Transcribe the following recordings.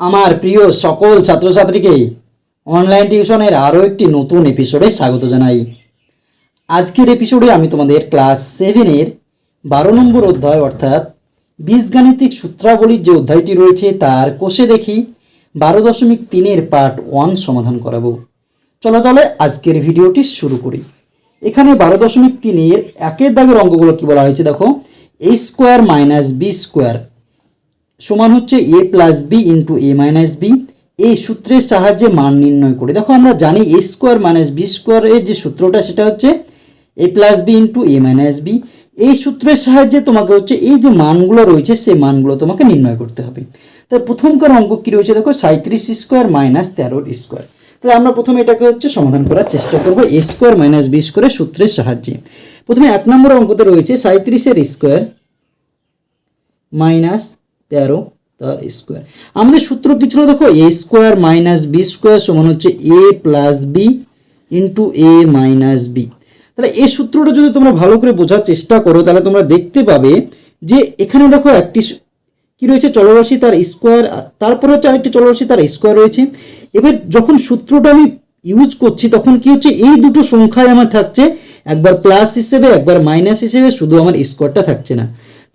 আমার প্রিয় সকল ছাত্রছাত্রীকে অনলাইন টিউশনের আরও একটি নতুন এপিসোডে স্বাগত জানাই। আজকের এপিসোডে আমি তোমাদের ক্লাস সেভেনের বারো নম্বর অধ্যায় অর্থাৎ বীজগাণিতিক সূত্রাবলীর যে অধ্যায়টি রয়েছে, তার কোষে দেখি বারো দশমিক তিনের পার্ট ওয়ান সমাধান করাবো। চলো তাহলে আজকের ভিডিওটি শুরু করি। এখানে বারো দশমিক তিনের একের দাগের অঙ্কগুলো কি বলা হয়েছে দেখো? A square minus B square সমান হচ্ছে A plus B into A minus B এই সূত্রের সাহায্যে মান নির্ণয় করে। দেখো, আমরা জানি এ স্কোয়ার মাইনাস বি স্কোয়ারের যে সূত্রটা, সেটা হচ্ছে A plus B into A minus B এই সূত্রের সাহায্যে তোমাকে হচ্ছে এই যে মানগুলো রয়েছে, সেই মানগুলো তোমাকে নির্ণয় করতে হবে। তাই প্রথমকার অঙ্ক কী রয়েছে দেখো সাঁত্রিশ স্কোয়ার মাইনাস তেরোর স্কোয়ার তাহলে আমরা প্রথমে এটাকে হচ্ছে সমাধান করার চেষ্টা করব এ স্কোয়ার মাইনাস বি স্কোয়ারের সূত্রের সাহায্যে। প্রথমে এক নম্বর অঙ্কতে রয়েছে সাঁত্রিশের স্কোয়ার মাইনাস তেরো তার স্কোয়ার আমাদের সূত্র কি ছিল দেখো? A square minus B square সমান হচ্ছে A plus B into A minus B তাহলে এই সূত্রটা যদি তোমরা ভালো করে বোঝার চেষ্টা করো, তাহলে তোমরা দেখতে পাবে যে এখানে দেখো একটি কি রয়েছে? চলরাশি তার স্কোয়ার তারপরে হচ্ছে আরেকটি চলরাশি তার স্কোয়ার রয়েছে। এবার যখন সূত্রটা আমি ইউজ করছি, তখন কি হচ্ছে? এই দুটো সংখ্যায় আমার থাকছে। একবার প্লাস হিসেবে, একবার মাইনাস হিসেবে, শুধু আমার স্কোয়ারটা থাকছে না।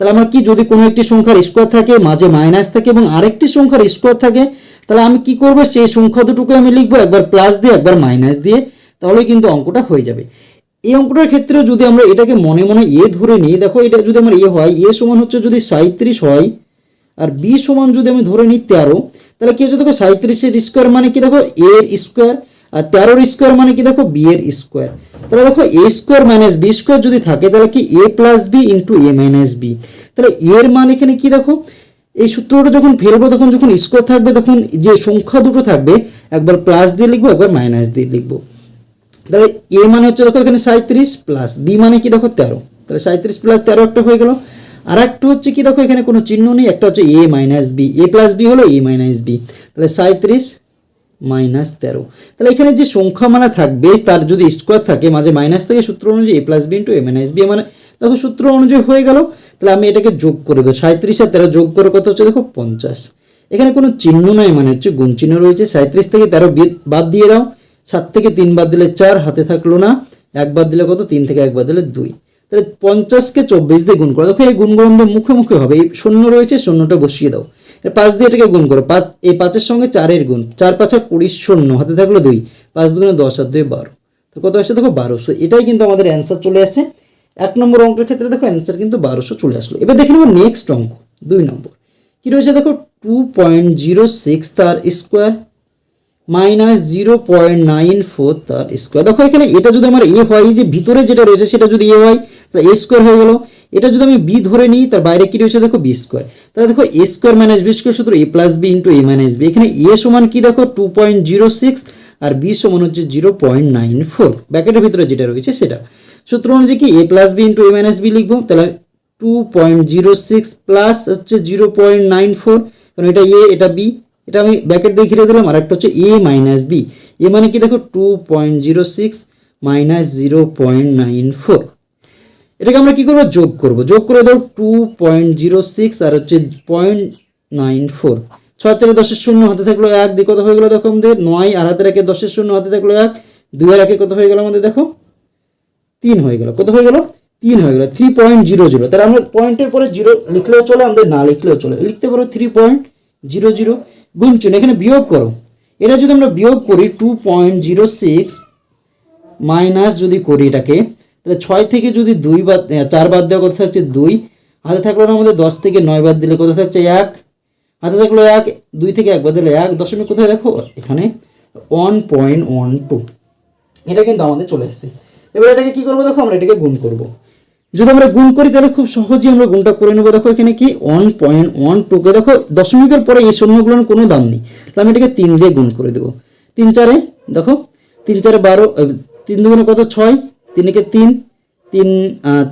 তাহলে আমার কি যদি কোনো একটি সংখ্যার স্কোয়ার থাকে, মাঝে মাইনাস থাকে এবং আরেকটি সংখ্যার স্কোয়ার থাকে, তাহলে আমি কি করব? সেই সংখ্যা দুটোকে আমি লিখব, একবার প্লাস দিয়ে, একবার মাইনাস দিয়ে তাহলে কিন্তু অঙ্কটা হয়ে যাবে। এই অঙ্কটার ক্ষেত্রে যদি আমরা এটাকে মনে মনে এ ধরে নিই, দেখো এটা যদি আমার এ হয়, এ সমান হচ্ছে যদি সাঁত্রিশ হয়, আর বি সমান যদি আমি ধরে নিই তেরো, তাহলে কি হচ্ছে দেখো সাঁত্রিশের স্কোয়ার মানে কি দেখো, এর স্কোয়ার আর তেরোর স্কোয়ার মানে কি দেখো বি এর স্কোয়ার তাহলে দেখো A square minus B square যদি থাকে, তাহলে কি A plus B into A minus B তাহলে এর মান এখানে কি দেখো? এই সূত্রটা যখন ফেলব তখন যখন স্কোয়ার থাকবে, তখন যে সংখ্যা দুটো থাকবে, একবার প্লাস দিয়ে লিখব, একবার মাইনাস দিয়ে লিখব। তাহলে এ মানে হচ্ছে দেখো এখানে সাঁত্রিশ প্লাস বি মানে কি দেখো তেরো। তাহলে সাঁত্রিশ প্লাস তেরো একটা হয়ে গেল। আর একটা হচ্ছে কি দেখো, এখানে কোনো চিহ্ন নেই, একটা হচ্ছে A minus B A plus B হলো এ মাইনাস বি তাহলে সাঁত্রিশ মাইনাস তেরো তাহলে এখানে যে সংখ্যা মানে থাকবে, তার যদি স্কোয়ার থাকে, মাঝে মাইনাস থাকে, সূত্র অনুযায়ী A plus B into A minus B মানে দেখো সূত্র অনুযায়ী হয়ে গেল, তাহলে আমি এটাকে যোগ করে দেবো। সাঁত্রিশ আর তেরো যোগ করে কত হচ্ছে? দেখো পঞ্চাশ। এখানে কোনো চিহ্ন নাই মানে হচ্ছে গুণ চিহ্ন রয়েছে। সাঁত্রিশ থেকে তেরো বাদ দিয়ে দাও। সাত থেকে তিন বাদ দিলে চার, হাতে থাকল না। এক বাদ দিলে কত? তিন থেকে এক বাদ দিলে দুই। তাহলে পঞ্চাশকে চব্বিশ দিয়ে গুণ করো। দেখো এই গুণগুলো আমাদের মুখে মুখে হবে। এই শূন্য রয়েছে, শূন্যটা বসিয়ে দাও। পাঁচ দিয়ে এটাকে গুণ করো। পাঁচ এই পাঁচের সঙ্গে চারের গুণ। চার, পাঁচা কুড়ি, শূন্য। হাতে থাকল দুই। পাঁচ দুগুণে দশ আর দুই, বারো। তো কত আসছে? দেখো বারোশো এটাই কিন্তু আমাদের অ্যান্সার চলে আসছে এক নম্বর অঙ্কের ক্ষেত্রে দেখো অ্যান্সার কিন্তু বারোশো চলে আসলো। এবার দেখে নেব নেক্সট অঙ্ক, দুই নম্বর। কি রয়েছে? দেখো টু পয়েন্ট জিরো সিক্স তার square minus zero point nine four তার স্কোয়ার দেখো এখানে এটা যদি আমার এ হয় যে ভিতরে যেটা রয়েছে সেটা যদি এ হয়, তাহলে এ স্কোয়ার হয়ে গেল। এটা যদি আমি বি ধরে নিই, তার বাইরে কি রয়েছে দেখো বি স্কোয়ার তাহলে দেখো A square minus B square সূত্র A plus B into A minus B এখানে এ সমান কি দেখো? টু পয়েন্ট জিরো সিক্স আর বি সমান হচ্ছে জিরো পয়েন্ট নাইন ফোর ব্যাকেটের ভিতরে যেটা রয়েছে সেটা। সূত্র অনুযায়ী কি A plus B into A minus B লিখব? তাহলে two point zero six plus হচ্ছে জিরো পয়েন্ট নাইন ফোর কারণ এটা এ এটা বি এটা আমি ব্যাকেট দিয়ে ঘিরে দিলাম আর একটা হচ্ছে এ মাইনাস বি এ মানে কি দেখো? Two point zero six minus zero point nine four এটাকে আমরা কি করব? যোগ করব। যোগ করে দাও টু পয়েন্ট জিরো সিক্স আর হচ্ছে পয়েন্ট নাইন ফোর ছয় চারে দশের শূন্য হাতে থাকল এক দিয়ে কত হয়ে গেলো দেখো আমাদের? নয়। আর হাতে রেখে দশের শূন্য হাতে থাকল এক, দুই আর একে কত হয়ে গেলো আমাদের দেখো? তিন হয়ে গেল। কত হয়ে গেল? তিন হয়ে গেল। থ্রি পয়েন্ট জিরো জিরো তাহলে আমরা পয়েন্টের পরে জিরো লিখলেও চলে, আমাদের না লিখলেও চলে। লিখতে পারো থ্রি পয়েন্ট জিরো জিরো গুণচুন এখানে বিয়োগ করো। এটা যদি আমরা বিয়োগ করি two point zero six minus যদি করি এটাকে তাহলে ছয় থেকে যদি দুই বাদ চার বাদ দেওয়া কত থাকছে দুই, হাতে থাকল না আমাদের দশ থেকে নয় বাদ দিলে কত থাকছে এক, হাতে থাকল এক, দুই থেকে এক বাদ দিলে এক, দশমিক কোথায় দেখো? এখানে ওয়ান পয়েন্ট ওয়ান টু এটা কিন্তু আমাদের চলে এসছে। এবার এটাকে কি করব দেখো? আমরা এটাকে গুণ করব। যদি আমরা গুণ করি, তাহলে খুব সহজেই আমরা গুণটা করে নেব। দেখো এখানে কি? ওয়ান পয়েন্ট ওয়ান টুকে দেখো, দশমিকের পরে এই শূন্যগুলোর কোনো দাম নেই। তাহলে আমি এটাকে তিন দিয়ে গুণ করে দেবো। তিন চারে, দেখো, তিন চারে বারো তিন দুগুণে কত? ছয়। তিনেকে তিন তিন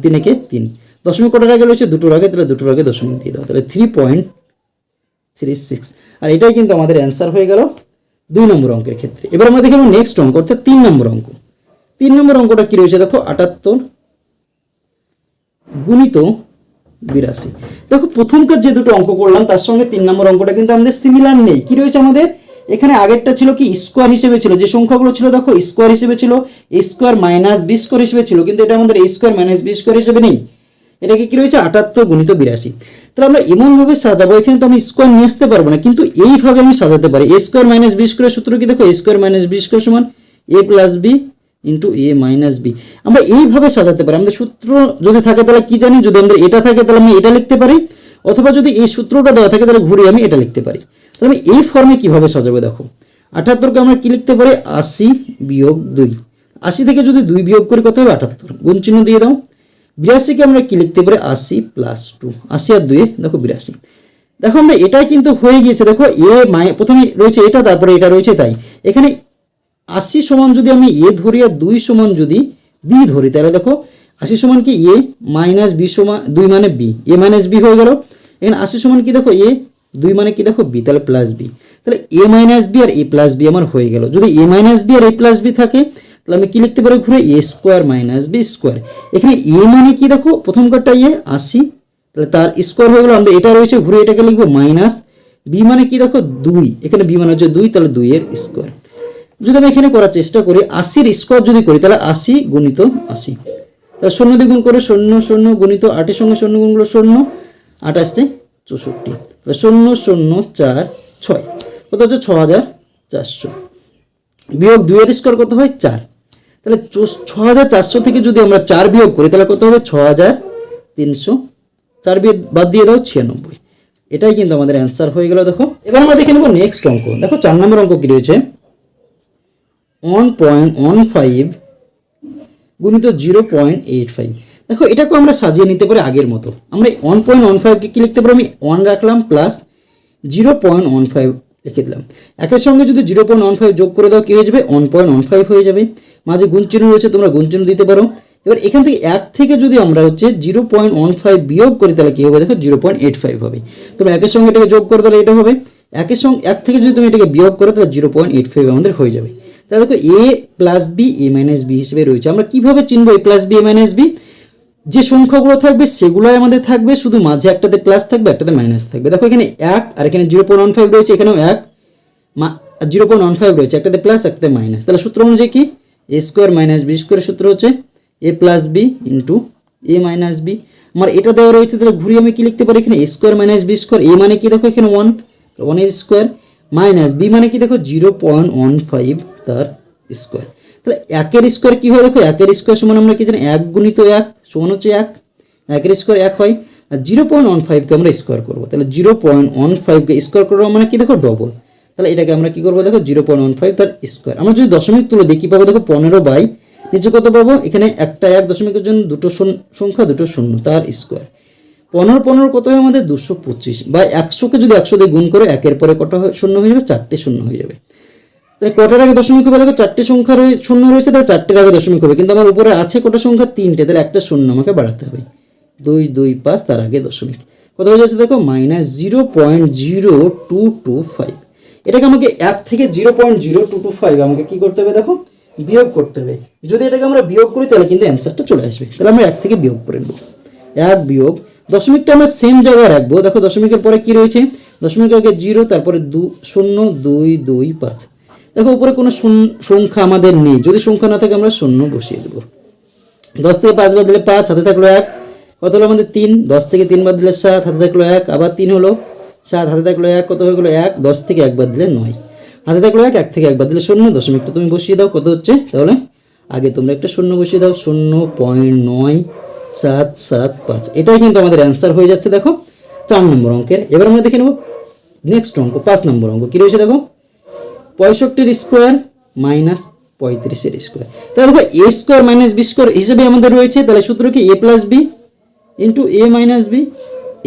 তিনেকে তিন। দশমিক কটার আগে রয়েছে? দুটোর আগে তাহলে দুটোর আগে দশমিক দিয়ে দাও। তাহলে থ্রি পয়েন্ট থ্রি সিক্স আর এটাই কিন্তু আমাদের অ্যান্সার হয়ে গেল দুই নম্বর অঙ্কের ক্ষেত্রে। এবার আমরা দেখে নেক্সট অঙ্ক, অর্থাৎ তিন নম্বর অঙ্ক। তিন নম্বর অঙ্কটা কি রয়েছে? দেখো, আটাত্তর গুণিত বিরাশি। দেখো, প্রথমকার যে দুটো অঙ্ক করলাম, তার সঙ্গে তিন নম্বর অঙ্কটা কিন্তু আমাদের সিমিলার নেই। কি রয়েছে আমাদের? এখানে আগেরটা ছিল কি? স্কোয়ার হিসেবে ছিল। যে সংখ্যাগুলো ছিল, দেখো স্কোয়ার হিসেবে ছিল স্কোয়ার মাইনাস বি স্কোয়ার হিসেবে ছিল, কিন্তু এটা আমাদের স্কোয়ার মাইনাস বি স্কোয়ার হিসেবে নেই। এটাকে কি রয়েছে? আটাত্তর গুণিত বিরাশি। তাহলে আমরা এমনভাবে সাজাবো, এখানে তো আমি স্কোয়ার নিয়ে আসতে পারব না, কিন্তু এইভাবে আমি সাজাতে পারি। A square minus B square সূত্র কি? দেখো স্কোয়ার মাইনাস বি স্কোয়ার সমান A plus B into A minus B আমরা এইভাবে সাজাতে পারি। আমাদের সূত্র যদি থাকে, তাহলে কি জানি? যদি আমাদের এটা থাকে, তাহলে আমি এটা লিখতে পারি। অথবা যদি এই সূত্রটা দেওয়া থাকে, তাহলে ঘুরিয়ে আমি এটা লিখতে পারি। তাহলে আমি এই ফর্মে কীভাবে সাজাবো দেখো। আটাত্তরকে আমরা কি লিখতে পারি? আশি বিয়োগ দুই। আশি থেকে যদি দুই বিয়োগ করি, কত হবে? আটাত্তর। গুণ চিহ্ন দিয়ে দাও। বিরাশিকে আমরা কি লিখতে পারি? আশি প্লাস টু আশি আর দুই, দেখো বিরাশি। দেখো আমরা এটাই কিন্তু হয়ে গিয়েছে, দেখো এ মাই, প্রথমে রয়েছে এটা, তারপরে এটা রয়েছে তাই। এখানে আশি সমান যদি আমি এ ধরি আর দুই সমান যদি বি ধরি, তাহলে দেখো আশি সমান কি? এ মাইনাস বি সমান দুই মানে বি। এ মাইনাস বি হয়ে গেল। এখানে আশি সমান কি দেখো? এ দুই মানে কি দেখো? বি। তাহলে প্লাস বি। তাহলে এ মাইনাস বি আর এ প্লাস বি আমার হয়ে গেল। যদি এ মাইনাস বি আর এ প্লাস বি থাকে, তাহলে আমি কি লিখতে পারি ঘুরে? A square minus B square এখানে এ মানে কি দেখো? প্রথম কারটা এ, আশি। তাহলে তার স্কোয়ার হয়ে গেল। আমাদের এটা রয়েছে, ঘুরে এটাকে লিখব মাইনাস বি মানে কি দেখো? দুই। এখানে বি মানে হচ্ছে দুই, তাহলে দুই এর স্কোয়ার যদি আমি এখানে করার চেষ্টা করি, আশির স্কোয়ার যদি করি, তাহলে আশি গুণিত আশি। শূন্য দ্বিগুণ করে শূন্য শূন্য গুণিত আটের সঙ্গে শূন্য গুণগুলো শূন্য আসছে চৌষট্টি। শূন্য শূন্য, চার, ছয়। কত হচ্ছে? ছ হাজার চারশো। বিয়োগ দুইয়ের স্কোয়ার কত হয়? চার। তাহলে ছ হাজার চারশো থেকে যদি আমরা চার বিয়োগ করি, তাহলে কত হবে? ছ হাজার তিনশো। চার বিয়োগ বাদ দিয়ে দাও, ছিয়ানব্বই। এটাই কিন্তু আমাদের অ্যান্সার হয়ে গেল, দেখো। এবার আমরা দেখে নেব নেক্সট অঙ্ক। দেখো, চার নম্বর অঙ্ক কি রয়েছে? ওয়ান পয়েন্ট ওয়ান ফাইভ গুণিত জিরো পয়েন্ট এইট ফাইভ দেখো, এটাকেও আমরা সাজিয়ে নিতে পারি আগের মতো। আমরা ওয়ান পয়েন্ট ওয়ান ফাইভকে কী লিখতে পারি? আমি ওয়ান রাখলাম plus zero point one five লিখে দিলাম। একের সঙ্গে যদি জিরো পয়েন্ট ওয়ান ফাইভ যোগ করে দাও, কী হয়ে যাবে? ওয়ান পয়েন্ট ওয়ান ফাইভ হয়ে যাবে। মাঝে গুণ চিহ্ন রয়েছে, তোমরা গুণ চিহ্ন দিতে পারো। এবার এখান থেকে এক থেকে যদি আমরা হচ্ছে জিরো পয়েন্ট ওয়ান ফাইভ বিয়োগ করি, তাহলে কী হবে? দেখো জিরো পয়েন্ট এইট ফাইভ হবে। তোমরা একের সঙ্গে এটাকে যোগ করে, তাহলে এটা হবে। একের সঙ্গে, এক থেকে যদি তুমি এটাকে বিয়োগ করো, তাহলে জিরো পয়েন্ট এইট ফাইভ আমাদের হয়ে যাবে। তাহলে দেখো A plus B A minus B হিসেবে রয়েছে। আমরা কীভাবে চিনবো A plus B A minus B যে সংখ্যাগুলো থাকবে সেগুলোই আমাদের থাকবে, শুধু মাঝে একটাতে প্লাস থাকবে, একটাতে মাইনাস থাকবে। দেখো এখানে এক আর এখানে জিরো পয়েন্ট ওয়ান ফাইভ রয়েছে, এখানেও এক। জিরো পয়েন্ট ওয়ান ফাইভ রয়েছে, একটাতে প্লাস একটাতে মাইনাস তাহলে সূত্র অনুযায়ী কি? এ স্কোয়ার মাইনাস বি স্কোয়ারের সূত্র হচ্ছে A plus B into A minus B আমার এটা দেওয়া রয়েছে, তাহলে ঘুরিয়ে আমি কি লিখতে পারি এখানে? A square minus B square A মানে কি? দেখো এখানে ওয়ান ওয়ানের স্কোয়ার মাইনাস বি মানে কি দেখো জিরো পয়েন্ট ওয়ান ফাইভ তার স্কোয়ার তাহলে একের স্কোয়ার কি হয় দেখো? একের স্কোয়ার সমান আমরা কি জানি? এক গুণিত এক সমান হচ্ছে এক। একের স্কোয়ার এক হয়। আর জিরো পয়েন্ট ওয়ান ফাইভকে আমরা স্কোয়ার করব। তাহলে জিরো পয়েন্ট ওয়ান ফাইভকে স্কোয়ার করব মানে কি দেখো? ডবল তাহলে এটাকে আমরা কি করব? দেখো জিরো পয়েন্ট ওয়ান ফাইভ তার স্কোয়ার আমরা যদি দশমিক তুলে দেখি, পাবো দেখো পনেরো বাই। নিচে কত পাবো? এখানে একটা এক দশমিকের জন্য দুটো সংখ্যা দুটো শূন্য তার স্কোয়ার পনেরো পনেরো কত হয় আমাদের? দুশো পঁচিশ। বা একশোকে যদি একশো দিয়ে গুণ করে একের পরে কটা শূন্য হয়ে যাবে, চারটে শূন্য হয়ে যাবে। তাহলে কটার আগে দশমিক হবে? দেখো, চারটে সংখ্যা রয়ে শূন্য রয়েছে, তাহলে চারটের আগে দশমিক হবে। কিন্তু আমার উপরে আছে কটা সংখ্যা? তিনটে। তাহলে একটা শূন্য আমাকে বাড়াতে হবে। দুই দুই, পাঁচ, তার আগে দশমিক। কত হয়ে যাচ্ছে দেখো? Minus zero point zero two two five. এটাকে আমাকে এক থেকে zero point zero two two five আমাকে কি করতে হবে দেখো? বিয়োগ করতে হবে। যদি এটাকে আমরা বিয়োগ করি, তাহলে কিন্তু অ্যান্সারটা চলে আসবে। তাহলে আমরা এক থেকে বিয়োগ করে নেব। এক বিয়োগ দশমিকটা আমরা সেম জায়গায় রাখব। দেখো দশমিকের পরে কি রয়েছে? দশমিকের আগে জিরো তারপরে দু, শূন্য, দুই দুই, পাঁচ। দেখো, উপরে কোনো সংখ্যা আমাদের নেই। যদি সংখ্যা না থাকে আমরা শূন্য বসিয়ে দেবো। দশ থেকে পাঁচ বাদ দিলে পাঁচ হাতে থাকল এক। কত হলো আমাদের তিন? দশ থেকে তিন বাদ দিলে সাত হাতে থাকল এক। আবার তিন হলো সাত হাতে থাকল এক। কত হয়ে গেলো এক? দশ থেকে এক বাদ দিলে নয়। হাতে থাকল এক এক থেকে এক বাদ দিলে শূন্য। দশমিকটা তুমি বসিয়ে দাও, কত হচ্ছে? তাহলে আগে তোমরা একটা শূন্য বসিয়ে দাও, শূন্য পয়েন্ট নয়। সাত সাত, পাঁচ। এটাই কিন্তু আমাদের অ্যান্সার হয়ে যাচ্ছে, দেখো। চার নম্বর অঙ্কের। এবার আমরা দেখে নেব নেক্সট অঙ্ক, পাঁচ নম্বর অঙ্ক। কী রয়েছে, দেখো? পঁয়ষট্টির স্কোয়ার মাইনাস পঁয়ত্রিশের স্কোয়ার তাহলে দেখো A square minus B square হিসেবে আমাদের রয়েছে। তাহলে সূত্র কি? A plus B into A minus B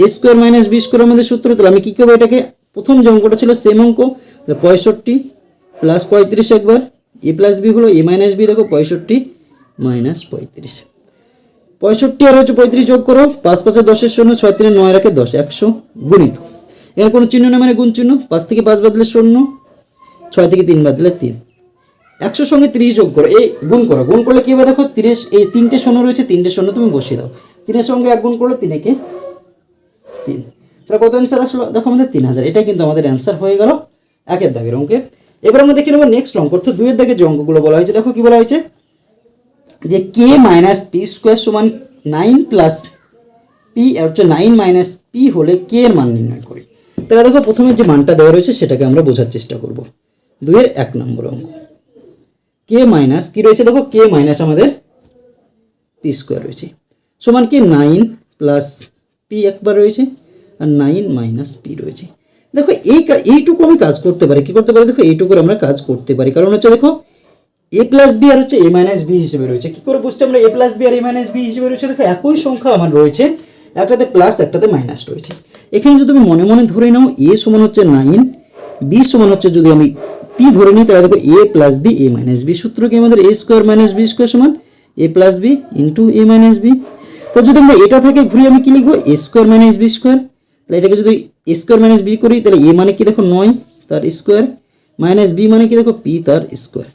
A square minus B square আমাদের সূত্র। তাহলে আমি কী করব এটাকে? প্রথম যে অঙ্কটা ছিল সেম অঙ্ক। তাহলে পঁয়ষট্টি প্লাস পঁয়ত্রিশ একবার। এ প্লাস বি হলো এ মাইনাস বি দেখো, পঁয়ষট্টি মাইনাস পঁয়ত্রিশ। পঁয়ষট্টি আর হচ্ছে পঁয়ত্রিশ যোগ করো, পাঁচ পাঁচে দশের শূন্য, ছয় তিনে নয় রাখে দশ, একশো গুণিত। এর কোনো চিহ্ন না মানে গুণ চিহ্ন পাঁচ থেকে পাঁচ বাদলে শূন্য, ছয় থেকে তিন বাদলে তিন। একশোর সঙ্গে তিরিশ যোগ করো, এই গুণ করো। গুণ করলে কি হবে দেখো তিরিশ এই তিনটে শূন্য রয়েছে, তিনটে শূন্য তুমি বসিয়ে দাও। তিনের সঙ্গে এক গুণ করলে তিনেকে তিন। তাহলে কত অ্যান্সার আসলো? দেখো আমাদের তিন হাজার। এটাই কিন্তু আমাদের অ্যান্সার হয়ে গেল। একের দাগের অঙ্কে এবার আমরা দেখে নেব নেক্সট অঙ্ক। অর্থাৎ দুইয়ের দাগের যে অঙ্কগুলো বলা হয়েছে, দেখো কি বলা হয়েছে? যে কে মাইনাস পি স্কোয়ার সমান নাইন প্লাস পি আর হচ্ছে নাইন মাইনাস পি হলে কে এর মান নির্ণয় করি। তাহলে দেখো প্রথমে যে মানটা দেওয়া রয়েছে সেটাকে আমরা বোঝার চেষ্টা করব। দুইয়ের এক নম্বর অঙ্ক। কে মাইনাস কি রয়েছে? দেখো কে মাইনাস আমাদের পি স্কোয়ার রয়েছে। সমান কি? নাইন প্লাস পি একবার রয়েছে আর নাইন মাইনাস পি রয়েছে। দেখো এই এইটুকু আমি কাজ করতে পারি। কি করতে পারি? দেখো এইটুকুর আমরা কাজ করতে পারি। কারণ হচ্ছে দেখো এ প্লাস বি আর হচ্ছে এ মাইনাস বি হিসেবে রয়েছে। কি করে বুঝছি আমরা এ প্লাস বি আর এ মাইনাস বি হিসেবে রয়েছে? দেখো, একই সংখ্যা আমার রয়েছে। একটাতে প্লাস একটাতে মাইনাস রয়েছে। এখানে যদি তুমি মনে মনে ধরে নাও এ সমান হচ্ছে নাইন বি সমান হচ্ছে যদি আমি পি ধরে নিই, তাহলে দেখো A plus B A minus B সূত্র কি আমাদের A square minus B square সমান? A plus B into A minus B তো যদি আমরা এটা থাকে ঘুরিয়ে আমি কি লিখব? A square minus B square তাহলে এটাকে যদি এ স্কোয়ার মাইনাস বি করি, তাহলে এ মানে কি দেখো নয়, তার স্কোয়ার মাইনাস বি মানে কি দেখো পি তার স্কোয়ার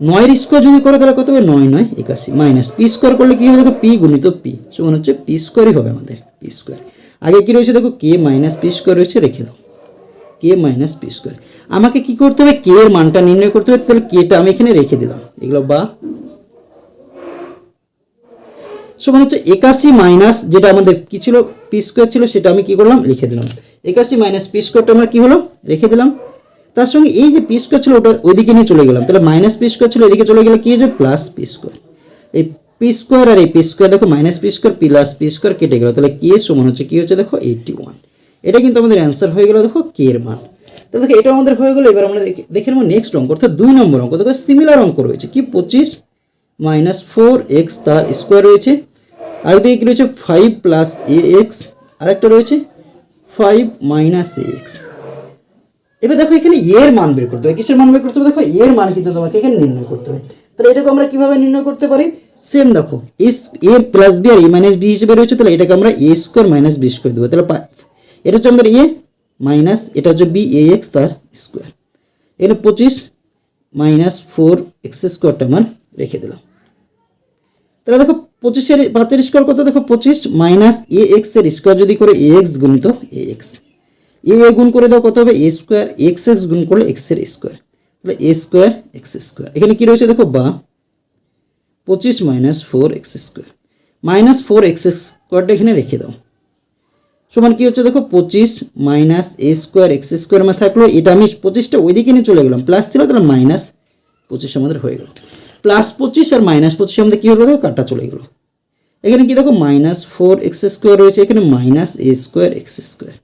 নয়ের স্কোয়ার যদি করে তাহলে কত হবে? নয় নয়, একাশি মাইনাস পি স্কোয়ার করলে কি হবে? দেখো পি গুণিত পি সমান হচ্ছে পি স্কোয়ারই হবে আমাদের পি স্কোয়ার আগে কি রয়েছে? দেখো কে মাইনাস পি স্কোয়ার রয়েছে, রেখে দাও। কে মাইনাস পি স্কোয়ার আমাকে কি করতে হবে? কে এর মানটা নির্ণয় করতে হবে, তাহলে কেটা আমি এখানে রেখে দিলাম। এগুলো বা সমান হচ্ছে একাশি মাইনাস যেটা আমাদের কি ছিল? পি স্কোয়ার ছিল, সেটা আমি কি করলাম? লিখে দিলাম। একাশি মাইনাস পি স্কোয়ারটা আমার কি হলো? রেখে দিলাম। তার সঙ্গে এই যে পি স্কোয়ার ছিল ওটা ওইদিকে নিয়ে চলে গেলাম। তাহলে মাইনাস পি স্কোয়ার ছিল, এদিকে চলে গেলে কি হয়ে যাবে? প্লাস পি স্কোয়ার এই পি স্কোয়ার আর এই পি স্কোয়ার দেখো minus P square plus P square কেটে গেল। তাহলে কে সমান হচ্ছে কি হচ্ছে দেখো এইটটি ওয়ান এটা কিন্তু আমাদের অ্যান্সার হয়ে গেল দেখো কে এর মান। তাহলে দেখো এটা আমাদের হয়ে গেলো, এবার আমরা দেখে- নেব নেক্সট অঙ্ক। অর্থাৎ দুই নম্বর অঙ্ক। দেখো সিমিলার অঙ্ক রয়েছে। কি? পঁচিশ মাইনাস ফোর এক্স তার স্কোয়ার রয়েছে। আর দিকে কি রয়েছে? ফাইভ প্লাস এ এক্স আরেকটা রয়েছে? ফাইভ মাইনাস এক্স এবার দেখো এখানে এর মান বের করতে হবে। কিসের মান বের করতে হবে? দেখো এর মান কিন্তু তোমাকে এখানে নির্ণয় করতে হবে। তাহলে এটাকে আমরা কীভাবে নির্ণয় করতে পারি? সেম দেখো এস এ প্লাস বি আর এ মাইনাস বি হিসেবে রয়েছে, তাহলে এটাকে আমরা A square minus B square দেবো। তাহলে এটা হচ্ছে আমাদের এ মাইনাস এটা হচ্ছে বি এ এক্স তার স্কোয়ার এখানে পঁচিশ মাইনাস ফোর এক্স স্কোয়ারটা আমার রেখে দিলাম। তাহলে দেখো পঁচিশের পাঁচের স্কোয়ার কত? দেখো পঁচিশ মাইনাস এ এক্সের স্কোয়ার যদি করে এ এক্স গুণিত এ এক্স এ এ গুণ করে দাও কত হবে? এ স্কোয়ার এক্স এক্স গুণ করলে এক্সের স্কোয়ার তাহলে এ স্কোয়ার এক্স স্কোয়ার এখানে কি রয়েছে দেখো? বা পঁচিশ minus four X square minus four X স্কোয়ারটা এখানে রেখে দাও। সমান কি হচ্ছে দেখো? পঁচিশ minus A square X square মা থাকল। এটা আমি পঁচিশটা ওইদিকে নিয়ে চলে গেলাম। প্লাস ছিল, তাহলে মাইনাস পঁচিশ আমাদের হয়ে গেল। প্লাস পঁচিশ আর মাইনাস পঁচিশ আমাদের কি হলো দেখো? কাটা চলে গেলো। এখানে কি দেখো? মাইনাস ফোর এক্স স্কোয়ার রয়েছে। এখানে minus A square X square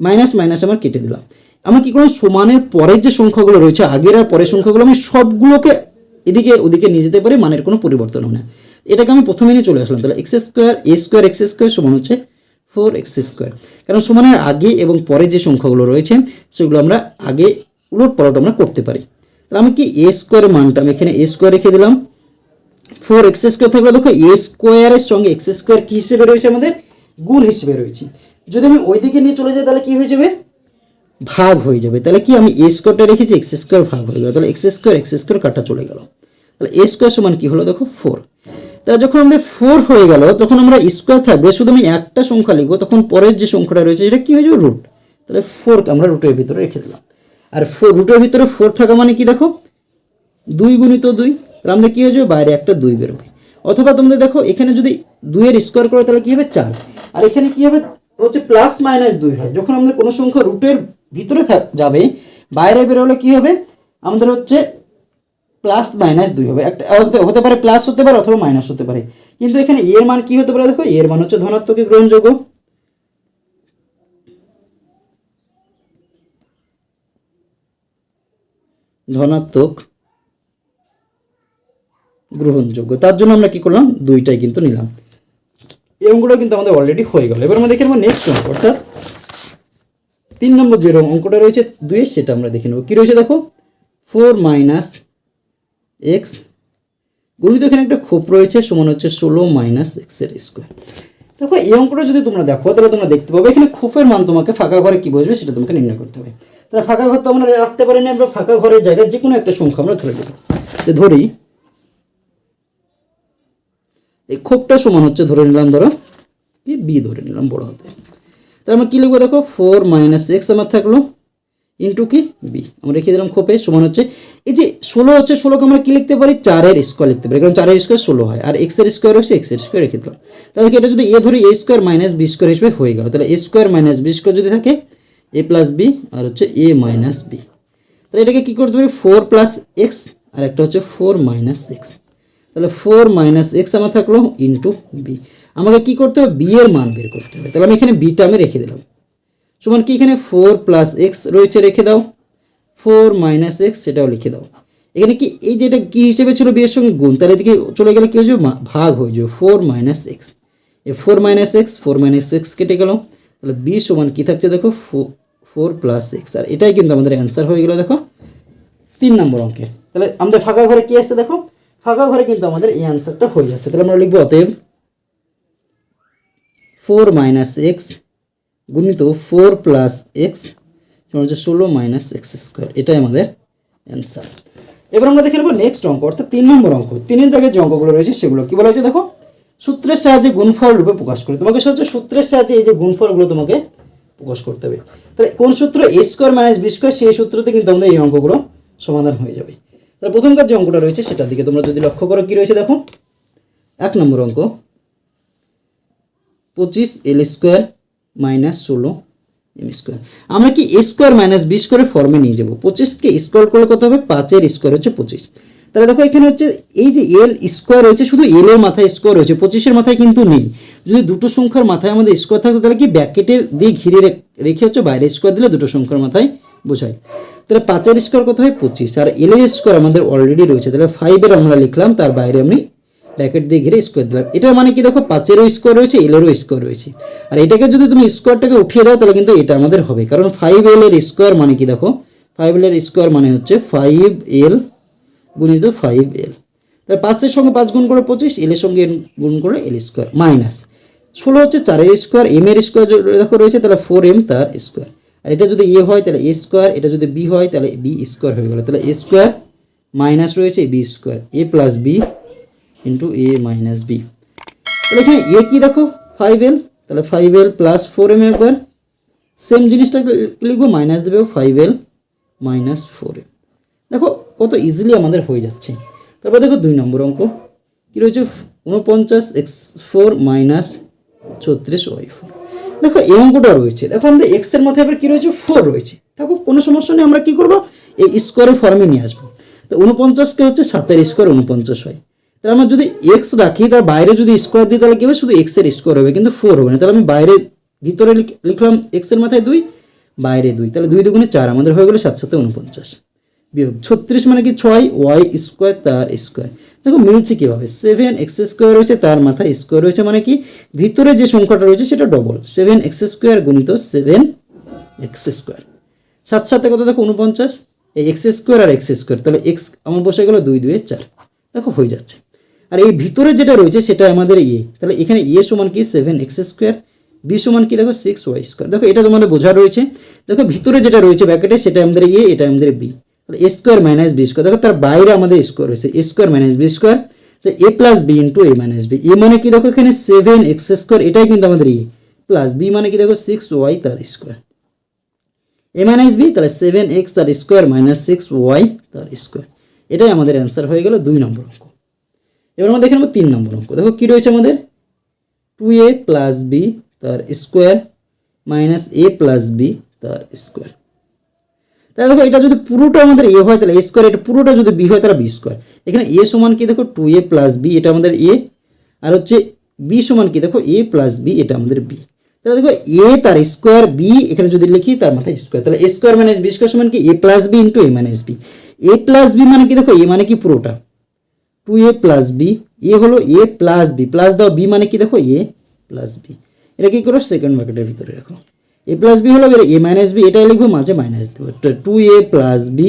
minus minus আমার কেটে দিলাম। আমরা কি করলাম সমানের পরের যে সংখ্যাগুলো রয়েছে, আগের আর পরের সংখ্যাগুলো, আমি সবগুলোকে এদিকে ওদিকে নিয়ে যেতে পারি, মানের কোনো পরিবর্তন হবে না। এটাকে আমি প্রথমে নিয়ে চলে আসলাম। তাহলে X square A square X square সমান হচ্ছে ফোর এক্স স্কোয়ার কারণ সমানের আগে এবং পরে যে সংখ্যাগুলো রয়েছে, সেগুলো আমরা আগে উলট পালট আমরা করতে পারি। তাহলে আমি কি এ স্কোয়ারের মানটা আমি এখানে এ স্কোয়ার রেখে দিলাম। ফোর এক্স স্কোয়ার থাকলে দেখো এ স্কোয়ারের সঙ্গে এক্স স্কোয়ার কী হিসেবে রয়েছে আমাদের? গুণ হিসেবে রয়েছে। যদি আমি ওই দিকে নিয়ে চলে যাই, তাহলে কি হয়ে যাবে? ভাগ হয়ে যাবে। তাহলে কি আমি এ স্কোয়ারটা রেখেছি এক্স স্কোয়ার ভাগ হয়ে গেল। তাহলে এক্স স্কোয়ার এক্স স্কোয়ার কাটা চলে গেল। তাহলে এ স্কোয়ার সমান কি হলো? দেখো ফোর তাহলে যখন আমাদের ফোর হয়ে গেল, তখন আমরা স্কোয়ার থাকবে, শুধু আমি একটা সংখ্যা লিখব, তখন পরের যে সংখ্যাটা রয়েছে, সেটা কি হয়ে যাবে? রুট তাহলে ফোর আমরা রুটের ভিতরে রেখে দিলাম। আর ফোর রুটের ভিতরে ফোর থাকা মানে কি দেখো? দুই গুণিত দুই। তাহলে আমাদের কী হয়ে যাবে? বাইরে একটা দুই বেরোবে। অথবা তোমাদের দেখো, এখানে যদি দুইয়ের স্কোয়ার করো, তাহলে কী হবে? চার। আর এখানে কী হবে? হচ্ছে প্লাস মাইনাস দুই হয়। যখন আমাদের কোনো সংখ্যা রুটের ভিতরে যাবে, বাইরে বেরোলে কী হবে? আমাদের হচ্ছে প্লাস মাইনাস দুই হবে। একটা হতে- পারে প্লাস হতে পারে অথবা মাইনাস হতে পারে। কিন্তু এখানে এর মান কি হতে পারে দেখো? এর মান হচ্ছে ধনাত্মকে গ্রহণযোগ্য। ধনাত্মক গ্রহণযোগ্য। তার জন্য আমরা কি করলাম? দুইটাই কিন্তু নিলাম। অঙ্কটা কিন্তু আমাদের অলরেডি হয়ে গেল। এবার আমরা দেখে নেব নেক্সট অঙ্ক, অর্থাৎ তিন নম্বর যে অঙ্কটা রয়েছে দুই সেটা আমরা দেখে নেব। কী রয়েছে দেখো? ফোর মাইনাস এক্স গণিত এখানে একটা খোপ রয়েছে, সমান হচ্ছে ষোলো মাইনাস এক্সের স্কোয়ার দেখো, এই অঙ্কটা যদি তোমরা দেখো, তাহলে তোমরা দেখতে পাবে, এখানে খোপের মান তোমাকে ফাঁকা ঘরে কি বসবে সেটা তোমাকে নির্ণয় করতে হবে। তাহলে ফাঁকা ঘর তো আমরা রাখতে পারি না আমরা ফাঁকা ঘরের জায়গায় যে কোনো একটা সংখ্যা আমরা ধরে দেবো ধরি এই খোপটা সমান হচ্ছে, ধরে নিলাম ধরো, কি? বি ধরে নিলাম বড় হাতে। তাহলে আমরা কী লিখব দেখো? ফোর মাইনাস এক্স আমার থাকল ইন্টু কি? বি আমরা রেখে দিলাম খোপে সমান হচ্ছে, এই যে ষোলো হচ্ছে ষোলোকে আমরা কি লিখতে পারি? চারের স্কোয়ার লিখতে পারি, কারণ চারের স্কোয়ার ষোলো হয়, আর এক্সের স্কোয়ার হচ্ছে এক্সের স্কোয়ার রেখে দিলাম। তাহলে এটা যদি এ ধরি A square minus B square হিসেবে হয়ে গেল। তাহলে A square minus B square যদি থাকে এ প্লাস বি আর হচ্ছে এ মাইনাস বি তাহলে এটাকে কী করতে পারি? ফোর প্লাস এক্স আর একটা হচ্ছে ফোর মাইনাস এক্স তাহলে ফোর মাইনাস এক্স আমার থাকল ইন্টু বি আমাকে কী করতে হবে? বি এর মান বের করতে হবে। তাহলে আমি এখানে বিটা আমি রেখে দিলাম। সমান, কি এখানে ফোর প্লাস এক্স রয়েছে রেখে দাও। ফোর মাইনাস এক্স সেটাও লিখে দাও। এখানে কি, এই যেটা কী হিসেবে ছিল বিয়ের সঙ্গে গুণ, তাহলে এদিকে চলে গেলে কি হয়ে যাবে? ভাগ হয়ে যাবে। Four minus X A four minus X four minus X কেটে গেল। তাহলে বি সমান কি থাকছে দেখো? ফোর প্লাস এক্স আর এটাই কিন্তু আমাদের অ্যান্সার হয়ে গেল, দেখো। তিন নম্বর অঙ্কে তাহলে আমাদের ফাঁকা ঘরে কী আসছে দেখো? ফাঁকা ঘরে কিন্তু আমাদের এই অ্যান্সারটা হয়ে যাচ্ছে। তাহলে আমরা লিখব অতএব ফোর মাইনাস এক্স গুণিত ফোর প্লাস এক্স হচ্ছে ষোলো মাইনাস এক্স স্কোয়ার এটাই আমাদের অ্যান্সার এবার আমরা দেখে নেব নেক্সট অঙ্ক, অর্থাৎ তিন নম্বর অঙ্ক। তিনের দাগে যে অঙ্কগুলো রয়েছে সেগুলো কি বলা হয়েছে দেখো? সূত্রের সাহায্যে গুণফল রূপে প্রকাশ করে। তোমাকে হচ্ছে সূত্রের সাহায্যে এই যে গুণফলগুলো তোমাকে প্রকাশ করতে হবে। তাহলে কোন সূত্র A square minus B square সেই সূত্রতে কিন্তু আমাদের এই অঙ্কগুলো সমাধান হয়ে যাবে। তাহলে প্রথমকার যে অঙ্কটা রয়েছে সেটার দিকে তোমরা যদি লক্ষ্য করো, কি রয়েছে দেখো? এক নম্বর অঙ্ক। পঁচিশ এল স্কোয়ার মাইনাস ষোলো এম স্কোয়ার। আমরা কি এ স্কোয়ার মাইনাস বি স্কোয়ারের ফর্মে নিয়ে যাব? পঁচিশকে স্কোয়ার করলে কত হবে? পাঁচের স্কোয়ার হচ্ছে পঁচিশ। তাহলে দেখো, এখানে হচ্ছে এই যে এল স্কোয়ার রয়েছে, শুধু এল এর মাথায় স্কোয়ার রয়েছে, পঁচিশের মাথায় কিন্তু নেই। যদি দুটো সংখ্যার মাথায় আমাদের স্কোয়ার থাকতো তাহলে কি ব্যাকেটের দিয়ে ঘিরে রেখে হচ্ছে বাইরে স্কোয়ার দিলে দুটো সংখ্যার মাথায় বোঝায় তাহলে পাঁচের স্কোয়ার কত হয়? পঁচিশ। আর এল স্কোয়ার আমাদের অলরেডি রয়েছে। তাহলে ফাইভের আমরা লিখলাম, তার বাইরে আমি ব্র্যাকেট দিয়ে ঘিরে স্কোয়ার দিলাম। এটার মানে কি দেখো? পাঁচেরও স্কোয়ার রয়েছে এলেরও স্কোয়ার রয়েছে। আর এটাকে যদি তুমি স্কোয়ারটাকে উঠিয়ে দাও, তাহলে কিন্তু এটা আমাদের হবে। কারণ ফাইভ এল এর স্কোয়ার মানে কি দেখো? ফাইভ এল এর স্কোয়ার মানে হচ্ছে ফাইভ এল গুণিত ফাইভ এল তাহলে পাঁচের সঙ্গে পাঁচ গুণ করে পঁচিশ এলের সঙ্গে গুণ করে এল স্কোয়ার মাইনাস ষোলো হচ্ছে চারের স্কোয়ার এম এর স্কোয়ার দেখো রয়েছে, তাহলে ফোর এম তার স্কোয়ার আর এটা যদি এ হয়, তাহলে এ স্কোয়ার, এটা যদি বি হয়, তাহলে বি স্কোয়ার হয়ে গেল। তাহলে এ স্কোয়ার মাইনাস রয়েছে B square, A plus B into A minus B তাহলে এখানে এ কি দেখো? ফাইভ এল তাহলে five L plus four M একবার সেম জিনিসটা লিখব মাইনাস দেবে five L minus four M দেখো কত ইজিলি আমাদের হয়ে যাচ্ছে। তারপর দেখো দুই নম্বর অঙ্ক, কী রয়েছে? উনপঞ্চাশ এক্স ফোর মাইনাস ছত্রিশ ওয়াই ফোর দেখো এই অঙ্কটা রয়েছে। দেখো আমাদের এক্সের মাথায় আবার কী রয়েছে? ফোর রয়েছে। দেখো, কোনো সমস্যা নেই, আমরা কী করব? এই স্কোয়ারের ফর্মে নিয়ে আসব। তো উনপঞ্চাশকে হচ্ছে সাতের স্কোয়ার উনপঞ্চাশ হয়। তাহলে আমরা যদি এক্স রাখি, তার বাইরে যদি স্কোয়ার দিই, তাহলে কি হবে? শুধু এক্সের স্কোয়ার হবে, কিন্তু ফোর হবে না। তাহলে আমি বাইরে ভিতরে লিখলাম এক্সের মাথায় দুই, বাইরে দুই। তাহলে দুই দুগুণে চার, আমাদের হয়ে গেলো সাত সাথে উনপঞ্চাশ বিয়োগ ছত্রিশ মানে কি ছয়? ওয়াই স্কোয়ার তার স্কোয়ার দেখো মিলছে কীভাবে? সেভেন এক্স স্কোয়ার রয়েছে, তার মাথায় স্কোয়ার রয়েছে মানে কি? ভিতরে যে সংখ্যাটা রয়েছে সেটা ডবল সেভেন এক্স স্কোয়ার গুণিত সেভেন এক্স স্কোয়ার সাত সাথে কত দেখো? উনপঞ্চাশ এই এক্স স্কোয়ার আর এক্স স্কোয়ার তাহলে এক্স আমার বসে গেলো দুই দুয়ে চার। দেখো, হয়ে যাচ্ছে। আর এই ভিতরে যেটা রয়েছে সেটা আমাদের ইয়ে তাহলে এখানে ইয়ে সমান কি? সেভেন এক্স স্কোয়ার বি সমান কি? দেখো সিক্স ওয়াই স্কোয়ার দেখো, এটা তোমাদের বোঝা রয়েছে। দেখো, ভিতরে যেটা রয়েছে ব্যাকেটে সেটা আমাদের ইয়ে এটা আমাদের বি তাহলে A square minus B square দেখো তার বাইরে আমাদের স্কোয়ার রয়েছে A square minus B square তো A plus B into A minus B A মানে কি দেখো এখানে সেভেন এক্স স্কোয়ার এটাই কিন্তু আমাদের ইয়ে প্লাস বি মানে কি দেখো সিক্স ওয়াই তার স্কোয়ার এ মাইনাস বি তাহলে সেভেন এক্স তার স্কোয়ার মাইনাস সিক্স ওয়াই তার স্কোয়ার এটাই আমাদের অ্যান্সার হয়ে গেল দুই নম্বর অঙ্ক, এবার আমরা দেখে নেব তিন নম্বর অঙ্ক, দেখো কী রয়েছে আমাদের টু এ প্লাস বি তার square minus A plus B তার স্কোয়ার তাহলে দেখো, এটা যদি পুরোটা আমাদের এ হয়, তাহলে এ স্কোয়ার এটা পুরোটা যদি বি হয়, তাহলে বি স্কোয়ার এখানে এ সমান কি, দেখো টু এ প্লাস বি এটা আমাদের এ আর হচ্ছে বি সমান কি, দেখো এ প্লাস বি এটা আমাদের বি তাহলে দেখো এ তার স্কোয়ার বি এখানে যদি লিখি, তার মাথায় স্কোয়ার তাহলে A square minus B square সমান কি A plus B into A minus B A plus B মানে কি, দেখো এ মানে কি, পুরোটা। Two A plus B A হলো এ প্লাস বি প্লাস দাও বি মানে কি, দেখো এ প্লাস বি এটা কি করো সেকেন্ড ব্র্যাকেটের ভিতরে রাখো। এ প্লাস বি হলো এ মাইনাস বি এটাই লিখব মাঝে মাইনাস দেবো। Two A plus B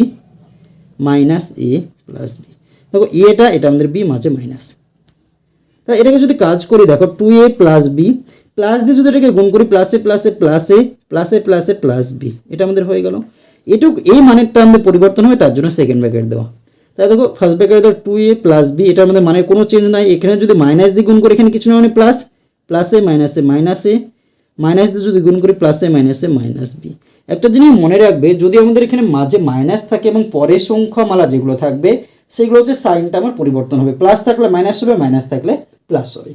minus A plus B দেখো এটা এটা আমাদের বি মাঝে মাইনাস তা এটাকে যদি কাজ করি, দেখো two A plus B plus দিয়ে যদি এটাকে গুণ করি প্লাসে প্লাসে প্লাসে প্লাসে প্লাসে প্লাস বি এটা আমাদের হয়ে গেল। এটুক এই মানেরটা আমাদের পরিবর্তন হবে, তার জন্য সেকেন্ড ব্র্যাকেট দেওয়া তাই দেখো ফার্স্ট ব্র্যাকেট দেওয়া টু এ প্লাস বি এটার মধ্যে মানে কোনো চেঞ্জ নাই। এখানে যদি মাইনাস দিয়ে গুণ করি, এখানে কিছু না মানে প্লাস প্লাসে মাইনাসে মাইনাসে মাইনাস দিয়ে যদি গুণ করি প্লাসে মাইনাসে মাইনাস বি একটা জিনিস মনে রাখবে, যদি আমাদের এখানে মাঝে মাইনাস থাকে এবং পরের সংখ্যামালা যেগুলো থাকবে, সেগুলো হচ্ছে সাইনটা আমার পরিবর্তন হবে। প্লাস থাকলে মাইনাস হবে মাইনাস থাকলে প্লাস হবে।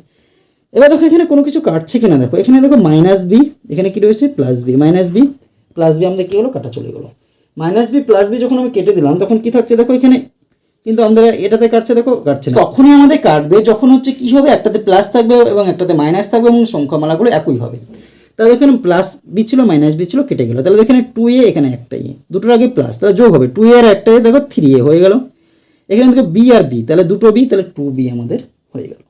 এবার দেখো এখানে কোনো কিছু কাটছে কিনা দেখো। এখানে দেখো মাইনাস বি এখানে কি রয়েছে? Plus B minus B plus B আমাদের কী হলো? কাটা চলে গেলো। মাইনাস বি প্লাস বি যখন আমি কেটে দিলাম, তখন কি থাকছে দেখো এখানে? কিন্তু আমাদের এটাতে কাটছে দেখো, কাটছে না। তখনই আমাদের কাটবে, যখন হচ্ছে কি হবে? একটাতে প্লাস থাকবে এবং একটাতে মাইনাস থাকবে এবং সংখ্যামালাগুলো একই হবে। তাহলে এখানে প্লাস বি ছিল মাইনাস বি ছিল, কেটে গেলো। তাহলে এখানে টু এ এখানে একটা এ দুটোর আগে প্লাস তাহলে যোগ হবে। টু এ আর একটা এ দেখো থ্রি এ হয়ে গেল। এখানে দেখো বি আর বি তাহলে দুটো বি তাহলে টু বি আমাদের হয়ে গেল।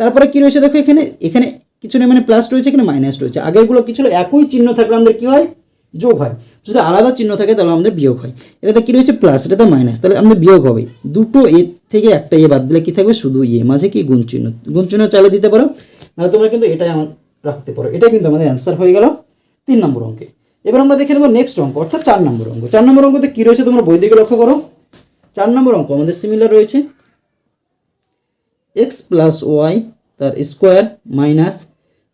তারপরে কী রয়েছে দেখো এখানে? এখানে কিছু নেই মানে প্লাস রয়েছে, এখানে মাইনাস রয়েছে। আগেরগুলো কিছু একই চিহ্ন থাকলে আমাদের কী হয়? যোগ হয়। যদি আলাদা চিহ্ন থাকে, তাহলে আমাদের বিয়োগ হয়। এটাতে কী রয়েছে? প্লাস এটাতে মাইনাস তাহলে আমাদের বিয়োগ হবে। দুটো এ থেকে একটা এ বাদ দিলে কী থাকবে? শুধু ইয়ে মাঝে কি গুণ চিহ্ন? গুণ চিহ্ন চালিয়ে দিতে পারো। নাহলে তোমরা কিন্তু এটাই আমার রাখতে পারো। এটা কিন্তু আমাদের অ্যান্সার হয়ে গেল তিন নম্বর অঙ্কে। এবার আমরা দেখে নেব নেক্সট অঙ্ক, অর্থাৎ চার নম্বর অঙ্ক। চার নম্বর অঙ্কতে কী রয়েছে তোমরা বই দিকে লক্ষ্য করো। চার নম্বর অঙ্ক, আমাদের সিমিলার রয়েছে। এক্স প্লাস ওয়াই তার square minus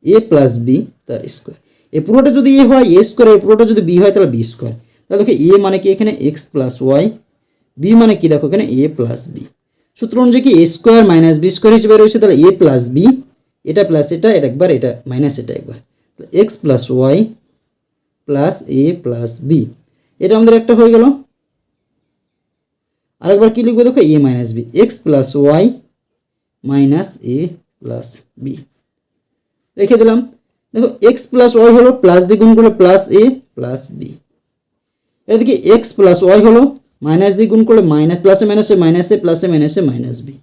A plus B তার স্কোয়ার এই পুরোটা যদি এ হয় এ স্কোয়ার এই পুরোটা যদি বি হয়, তাহলে বি স্কোয়ার তাহলে দেখো এ মানে কি এখানে? এক্স প্লাস ওয়াই বি মানে কি? দেখো এখানে এ প্লাস বি সূত্র অনুযায়ী কি? A square minus B square হিসেবে রয়েছে, তাহলে এ প্লাস বি এটা প্লাস এটা এটা একবার, এটা মাইনাস এটা একবার। X plus Y plus A plus B এটা আমাদের একটা হয়ে গেল। আরেকবার কি লিখব দেখো? A minus B X plus Y minus A plus B রেখে দিলাম। দেখো এক্স প্লাস ওয়াই হলো প্লাস দিয়ে গুণ করলে প্লাস এ প্লাস বি এদিকে এক্স প্লাস ওয়াই হলো মাইনাস দিয়ে গুণ করলে মাইনাস প্লাসে মাইনাসে মাইনাসে প্লাসে মাইনাসে মাইনাস বি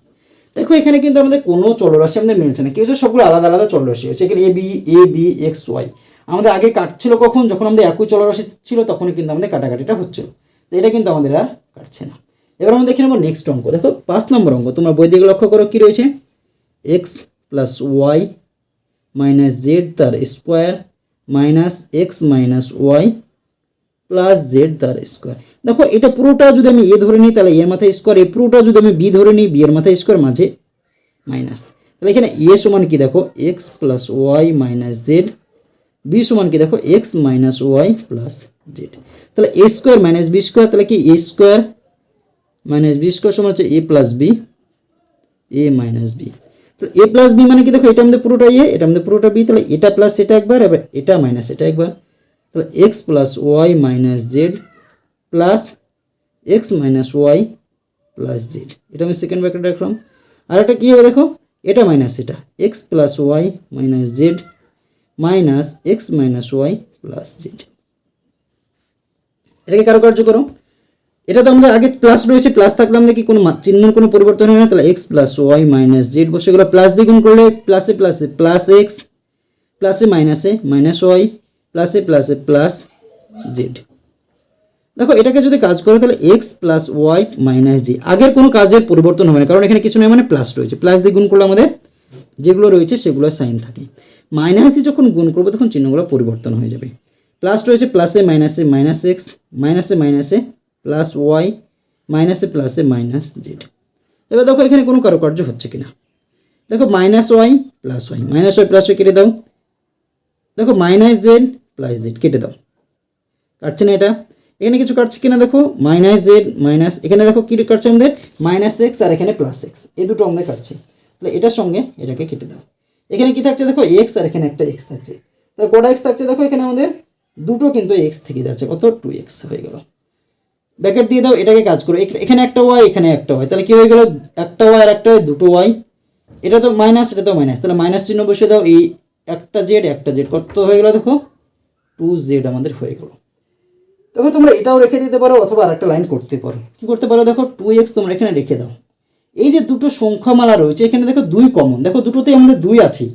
দেখো, এখানে কিন্তু আমাদের কোনো চলরাশি আমাদের মিলছে না। কি হচ্ছে সবগুলো আলাদা আলাদা চলরাশি হচ্ছে এখানে A B A B X Y আমাদের আগে কাটছিল কখন? যখন আমাদের একই চলরাশি ছিল, তখনই কিন্তু আমাদের কাটাকাটিটা হচ্ছিল। তো এটা কিন্তু আমাদের আর কাটছে না। এবার আমরা দেখে নেব নেক্সট অঙ্ক। দেখো, পাঁচ নম্বর অঙ্ক। তোমরা বই দিকে লক্ষ্য করো কী রয়েছে? X plus Y minus Z তার square minus X minus Y plus Z তার স্কোয়ার দেখো, এটা পুরোটা যদি আমি এ ধরে নিই, তাহলে এর মাথায় স্কোয়ার এ পুরোটা যদি আমি বি ধরে নিই, বি এর মাথায় স্কোয়ার মাঝে মাইনাস তাহলে এখানে এ সমান কি দেখো X plus Y minus Z B সমান কি দেখো X minus Y plus Z তাহলে A square minus B square তাহলে কি A square minus B square সমান হচ্ছে A plus B A minus B তাহলে এ প্লাস বি মানে কি দেখো এটা আমাদের পুরোটা এ এটা আমাদের পুরোটা বি তাহলে এটা প্লাস এটা একবার এবার এটা মাইনাস এটা একবার। তাহলে X plus Y minus Z plus X minus Y plus Z এটা আমি সেকেন্ড ব্র্যাকেট রাখলাম। আর একটা কী হবে দেখো? এটা মাইনাস এটা। X plus Y minus Z minus X minus Y plus Z এটাকে কারুকার্য করো। এটা তো আমরা আগে প্লাস রয়েছে প্লাস থাকলে আমাদের কি কোনো চিহ্নের কোনো পরিবর্তন হয় না? তাহলে X plus Y minus Z বসে গেলো। প্লাস দিয়ে গুণ করলে প্লাসে প্লাসে প্লাস এক্স প্লাসে মাইনাসে মাইনাস ওয়াই প্লাসে প্লাসে প্লাস জেড দেখো, এটাকে যদি কাজ করো, তাহলে X plus Y minus Z আগের কোনো কাজের পরিবর্তন হবে না, কারণ এখানে কিছু নয় মানে প্লাস রয়েছে। প্লাস দিয়ে গুণ করলে আমাদের যেগুলো রয়েছে সেগুলো সাইন থাকে। মাইনাস দিয়ে যখন গুণ করব, তখন চিহ্নগুলো পরিবর্তন হয়ে যাবে। প্লাস রয়েছে প্লাসে মাইনাসে মাইনাস এক্স মাইনাসে মাইনাসে প্লাস ওয়াই মাইনাসে প্লাসে মাইনাস জেড এবার দেখো, এখানে কোনো কারুকার্য হচ্ছে কিনা। দেখো minus Y plus Y minus Y plus Y কেটে দাও। দেখো মাইনাস জেড প্লাস জেড কেটে দাও। কাটছে না এটা? এখানে কিছু কাটছে কিনা দেখো? মাইনাস জেড মাইনাস এখানে দেখো কী কাটছে আমাদের? মাইনাস এক্স আর এখানে প্লাস এক্স এই দুটো আমাদের কাটছে। তাহলে এটার সঙ্গে এটাকে কেটে দাও। এখানে কি থাকছে দেখো? এক্স আর এখানে একটা এক্স থাকছে। তাহলে কটা এক্স থাকছে দেখো এখানে আমাদের? দুটো কিন্তু এক্স থেকে যাচ্ছে। কত? টু এক্স হয়ে গেল। ব্যাকেট দিয়ে দাও, এটাকে কাজ করো। এখানে একটা ওয়াই এখানে একটা ওয়াই তাহলে কি হয়ে গেল? একটা ওয়াই আর একটা ওয়াই দুটো ওয়াই এটা তো মাইনাস এটা তো মাইনাস তাহলে মাইনাস চিহ্ন বসে দাও। এই একটা জেড একটা জেড কত হয়ে গেল দেখো? টু জেড আমাদের হয়ে গেল। দেখো, তোমরা এটাও রেখে দিতে পারো অথবা আরেকটা লাইন করতে পারো। কি করতে পারো দেখো? টু এক্স তোমরা এখানে রেখে দাও। এই যে দুটো সংখ্যামালা রয়েছে, এখানে দেখো দুই কমন দেখো, দুটোতেই আমাদের দুই আছে।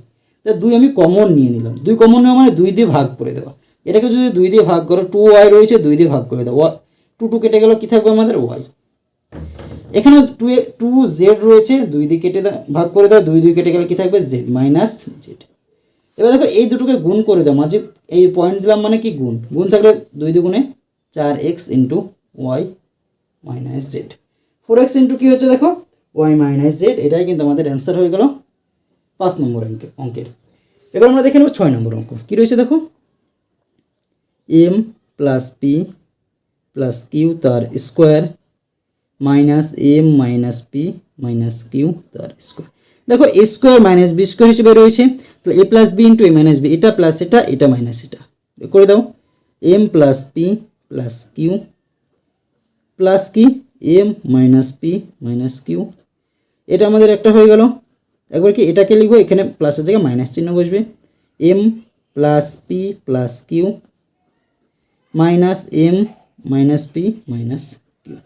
তা দুই আমি কমন নিয়ে নিলাম। দুই কমন নেওয়া মানে দুই দিয়ে ভাগ করে দেওয়া। এটাকে যদি দুই দিয়ে ভাগ করো টু ওয়াই রয়েছে, দুই দিয়ে ভাগ করে দাও। টু টু কেটে গেল, কী থাকবে আমাদের? ওয়াই এখানে টু এ টু জেড রয়েছে, দুই দিয়ে কেটে ভাগ করে দাও, দুই দুই কেটে গেলে কী থাকবে? জেড মাইনাস জেড এবার দেখো, এই দুটোকে গুণ করে দাও। মাঝে এই পয়েন্ট দিলাম মানে কি গুণ? গুণ থাকলে দুই দুগুণে চার X into Y minus Z four X into কী হচ্ছে দেখো? ওয়াই মাইনাস জেড এটাই কিন্তু আমাদের অ্যান্সার হয়ে গেল পাঁচ নম্বর অঙ্কে অঙ্কের। এবার আমরা দেখে নেব ছয় নম্বর অঙ্ক। কী রয়েছে দেখো? M plus P plus Q তার square minus M minus P minus Q তার স্কোয়ার দেখো A square minus B square হিসেবে রয়েছে। তাহলে A plus B into A minus B এটা প্লাস এটা এটা মাইনাস এটা। করে দাও। M plus P plus Q plus কি M minus P minus Q এটা আমাদের একটা হয়ে গেল। একবার কি এটাকে লিখব, এখানে প্লাসের জায়গায় মাইনাস চিহ্ন বসবে। M plus P plus Q minus M minus P minus Q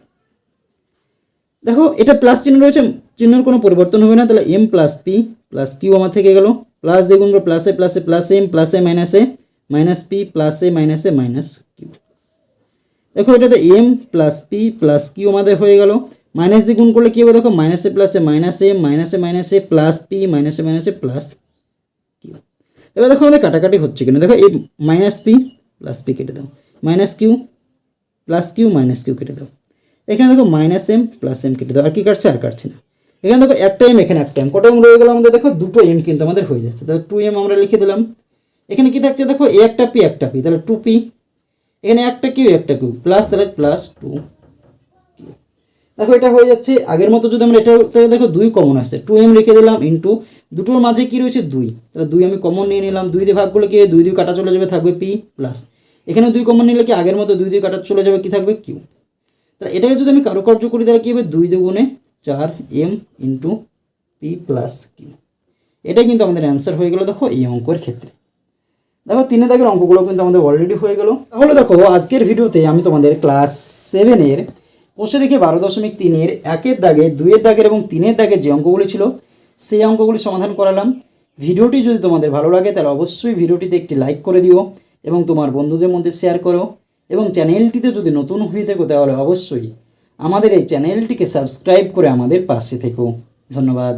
দেখো, এটা প্লাস চিহ্ন রয়েছে, চিহ্নের কোনো পরিবর্তন হবে না। তাহলে M plus P plus Q আমার থেকে গেল। প্লাস দেখুন প্লাসে প্লাসে প্লাস এম প্লাসে মাইনাসে মাইনাস পি প্লাসে মাইনাসে মাইনাস কিউ দেখো এটাতে M plus P plus Q আমাদের হয়ে গেল। মাইনাস দিয়ে গুণ করলে কী হবে দেখো? মাইনাসে প্লাসে মাইনাসে মাইনাসে মাইনাসে প্লাস পি মাইনাসে মাইনাসে প্লাস কিউ এবার দেখো আমাদের কাটাকাটি হচ্ছে কিনা। দেখো এই মাইনাস পি প্লাস পি কেটে দাও। Minus Q plus Q minus Q কেটে দাও। এখানে দেখো মাইনাস এম প্লাস এম কেটে দাও। আর কি কাটছে? আর কাটছে না। এখানে দেখো একটা এম এখানে একটা এম কটা এম রয়ে গেল আমাদের? দেখো দুটো এম কিন্তু আমাদের হয়ে যাচ্ছে। তাহলে টু এম আমরা লিখে দিলাম। এখানে কি থাকছে? দেখো এ একটা পি একটা পি তাহলে টু পি এখানে একটা কিউ একটা কিউ প্লাস তাহলে প্লাস টু দেখো, এটা হয়ে যাচ্ছে, আগের মতো যদি আমরা এটা, তাহলে দেখো দুই কমন আসছে। টু এম রেখে দিলাম ইন্টু দুটোর মাঝে কি রয়েছে? দুই। তাহলে দুই আমি কমন নিয়ে নিলাম। দুই দিয়ে ভাগ করলে কি? দুই দুই কাটা চলে যাবে, থাকবে পি প্লাস এখানে দুই কমন নিলে কি? আগের মতো দুই দুই কাটা চলে যাবে, কি থাকবে? কিউ। তাহলে এটাকে যদি আমি কারুকার্য করি, তাহলে কী হবে? দুই দুগুণে চার M into P plus Q. এটাই কিন্তু আমাদের অ্যান্সার হয়ে গেল, দেখো, এই অঙ্কের ক্ষেত্রে। দেখো তিনে দাগের অঙ্কগুলো কিন্তু আমাদের অলরেডি হয়ে গেল। তাহলে দেখো, আজকের ভিডিওতে আমি তোমাদের ক্লাস সেভেনের কোষে দেখে বারো দশমিক তিনের একের দাগে, দুইয়ের দাগের এবং তিনের দাগের যে অঙ্কগুলি ছিল, সেই অঙ্কগুলি সমাধান করালাম। ভিডিওটি যদি তোমাদের ভালো লাগে, তাহলে অবশ্যই ভিডিওটিতে একটি লাইক করে দিও এবং তোমার বন্ধুদের মধ্যে শেয়ার করো। এবং চ্যানেলটিতে যদি নতুন হয়ে থাকো, তাহলে অবশ্যই আমাদের এই চ্যানেলটিকে সাবস্ক্রাইব করে আমাদের পাশে থেকো। ধন্যবাদ।